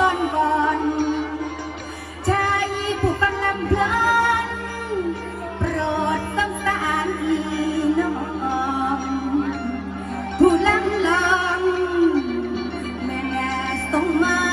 ต้นก่อนชายผู้กำลังเพลินโปรดต้องสารพี่น้องผู้ลังลองแม่แน่ต้องมา